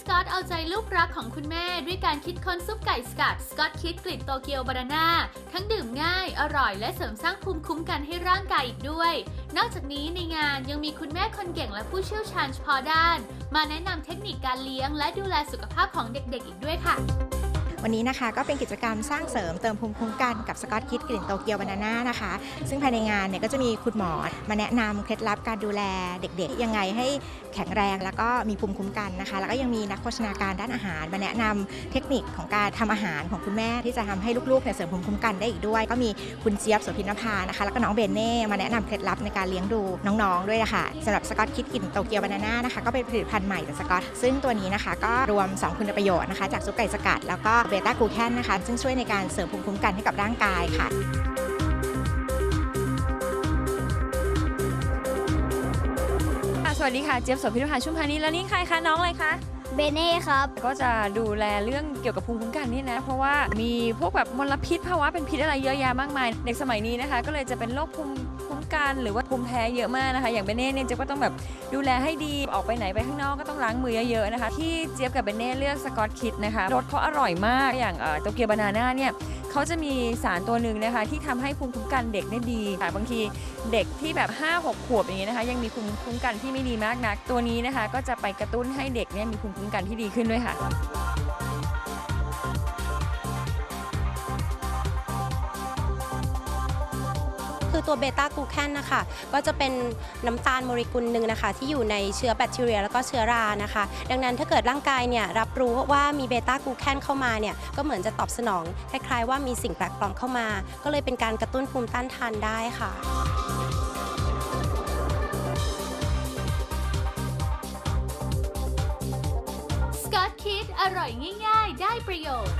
สกอตเอาใจลูกรักของคุณแม่ ด้วยการคิดค้นซุปไก่สกัดสกอตคิดกลิ่นโตเกียวบานาน่าทั้งดื่มง่าย อร่อย และเสริมสร้างภูมิคุ้มกันให้ร่างกายอีกด้วย นอกจากนี้ในงานยังมีคุณแม่คนเก่งและผู้เชี่ยวชาญเฉพาะด้าน มาแนะนำเทคนิคการเลี้ยง และดูแลสุขภาพของเด็กๆ อีกด้วยค่ะ วันนี้นะคะก็เป็นกิจกรรมสร้างเสริมเติมภูมิคุ้มกันกับสกอตคิดกลิ่นโตเกียวบานาน่านะคะ ซึ่งภายในงานเนี่ยก็จะมีคุณหมอมาแนะนำเคล็ดลับการดูแลเด็กๆ ยังไงให้แข็งแรงแล้วก็มีภูมิคุ้มกันนะคะ แล้วก็ยังมีนักโภชนาการด้านอาหารมาแนะนำเทคนิคของการทำอาหารของคุณแม่ที่จะทำให้ลูกๆเนี่ยเสริมภูมิคุ้มกันได้อีกด้วย ก็มีคุณเจี๊ยบโสภินภานะคะ แล้วก็น้องเบนเน่มาแนะนำเคล็ดลับในการเลี้ยงดูน้องๆด้วยนะคะสำหรับสกอตคิดกลิ่นโตเกียวบานาน่านะคะก็เป็นผลิตภัณฑ์ใหม่จากสกอตซึ่งตัวนี้นะคะก็รวม 2 คุณประโยชน์นะคะจากซุปไก่สกัดแล้วก็เบต้ากูแคนนะคะ ซึ่งช่วยในการเสริมภูมิคุ้มกันให้กับร่างกายค่ะสวัสดีค่ะ เจี๊ยบโสภิรพาชุ่มพานีแล้วนี่ใครคะ น้องอะไรคะ เบเน่ครับ ก็จะดูแลเรื่องเกี่ยวกับภูมิคุ้มกันนี่นะ เพราะว่ามีพวกแบบมลพิษภาวะเป็นพิษอะไรเยอะแยะมากมาย เด็กสมัยนี้นะคะ ก็เลยจะเป็นโรคภูมิคุ้มกันหรือว่าภูมิแพ้เยอะมากนะคะ อย่างเบเน่เนี่ยเจี๊ยบก็ต้องแบบดูแลให้ดีออกไปไหนไปข้างนอกก็ต้องล้างมือเยอะๆนะคะ ที่เจี๊ยบกับเบเน่เลือกสกอตคิดนะคะรสเขาอร่อยมากอย่างเอ่อโตเกียวบานาน่าเนี่ย เขาจะมีสารตัวหนึ่งนะคะที่ทำให้ภูมิคุ้มกันเด็กได้ดีค่ะบางทีเด็กที่แบบ 5-6 ขวบอย่างนี้นะคะ ยังมีภูมิคุ้มกันที่ไม่ดีมากนัก ตัวนี้นะคะ ก็จะไปกระตุ้นให้เด็กเนี่ยมีภูมิคุ้มกันที่ดีขึ้นด้วยค่ะ คือตัวเบต้ากลูแคนนะคะก็จะเป็นน้ำตาลโมเลกุลหนึ่งนะคะ ที่อยู่ในเชื้อแบคทีเรีย แล้วก็เชื้อรานะคะ ดังนั้นถ้าเกิดร่างกายเนี่ยรับรู้ว่ามีเบต้ากลูแคนเข้ามาเนี่ยก็เหมือนจะตอบสนองคล้ายๆ ว่ามีสิ่งแปลกปลอมเข้ามา ก็เลยเป็นการกระตุ้นภูมิต้านทานได้ค่ะสกอตคิดอร่อยง่าย ๆ ได้ประโยชน์